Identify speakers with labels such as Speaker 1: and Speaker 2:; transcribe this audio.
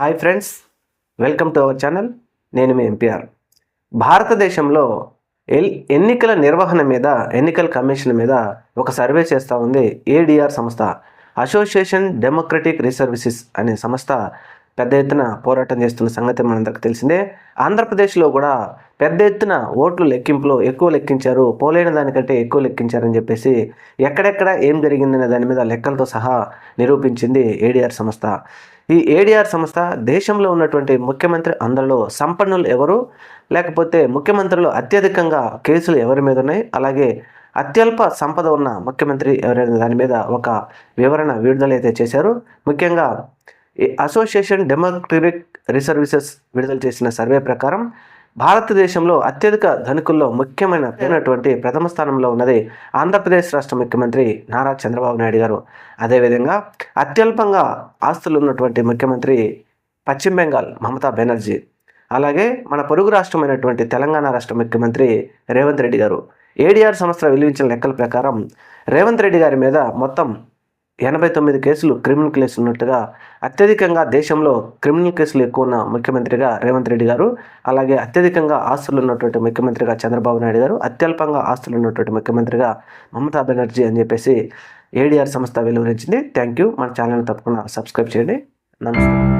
Speaker 1: Hi friends welcome to our channel. నేను మీ MPR భారతదేశంలో ఎల్ ఎన్నికల నిర్వహణ మీద ఎన్నికల కమిషన్ మీద ఒక సర్వే చేస్తూ ఉంది ఏడిఆర్ సంస్థ. అసోసియేషన్ డెమోక్రటిక్ రిసర్వీసెస్ అనే సంస్థ పెద్ద ఎత్తున పోరాటం చేస్తున్న సంగతి మనందరికీ తెలిసిందే. ఆంధ్రప్రదేశ్లో కూడా పెద్ద ఎత్తున ఓట్లు లెక్కింపులో ఎక్కువ లెక్కించారు. పోలైన దానికంటే ఎక్కువ లెక్కించారని చెప్పేసి ఎక్కడెక్కడ ఏం జరిగిందనే దాని మీద లెక్కలతో సహా నిరూపించింది ఏడిఆర్ సంస్థ. ఈ ఏడిఆర్ సంస్థ దేశంలో ఉన్నటువంటి ముఖ్యమంత్రి అందరిలో సంపన్నులు ఎవరు? లేకపోతే ముఖ్యమంత్రులు అత్యధికంగా కేసులు ఎవరి మీద ఉన్నాయి? అలాగే అత్యల్ప సంపద ఉన్న ముఖ్యమంత్రి ఎవరైనా దాని మీద ఒక వివరణ విడుదల అయితే చేశారు. ముఖ్యంగా ఈ అసోసియేషన్ డెమోక్రటిక్ రిసర్వీసెస్ విడుదల చేసిన సర్వే ప్రకారం భారతదేశంలో అత్యధిక ధనికుల్లో ముఖ్యమైన అయినటువంటి ప్రథమ స్థానంలో ఉన్నది ఆంధ్రప్రదేశ్ రాష్ట్ర ముఖ్యమంత్రి నారా చంద్రబాబు నాయుడు గారు. అదేవిధంగా అత్యల్పంగా ఆస్తులు ఉన్నటువంటి ముఖ్యమంత్రి పశ్చిమ బెంగాల్ మమతా బెనర్జీ. అలాగే మన పొరుగు రాష్ట్రమైనటువంటి తెలంగాణ రాష్ట్ర ముఖ్యమంత్రి రేవంత్ రెడ్డి గారు. ఏడీఆర్ సంస్థ వెలువించిన లెక్కల ప్రకారం రేవంత్ రెడ్డి గారి మీద మొత్తం ఎనభై తొమ్మిది కేసులు క్రిమినల్ కేసులు ఉన్నట్టుగా అత్యధికంగా దేశంలో క్రిమినల్ కేసులు ఎక్కువ ఉన్న ముఖ్యమంత్రిగా రేవంత్ రెడ్డి గారు అలాగే అత్యధికంగా ఆస్తులు ఉన్నటువంటి ముఖ్యమంత్రిగా చంద్రబాబు నాయుడు గారు అత్యల్పంగా ఆస్తులు ఉన్నటువంటి ముఖ్యమంత్రిగా మమతా బెనర్జీ అని చెప్పేసి ఏడీఆర్ సంస్థ వెలువరించింది. Thank you. మన ఛానల్ తప్పకుండా సబ్స్క్రైబ్ చేయండి. నమస్తే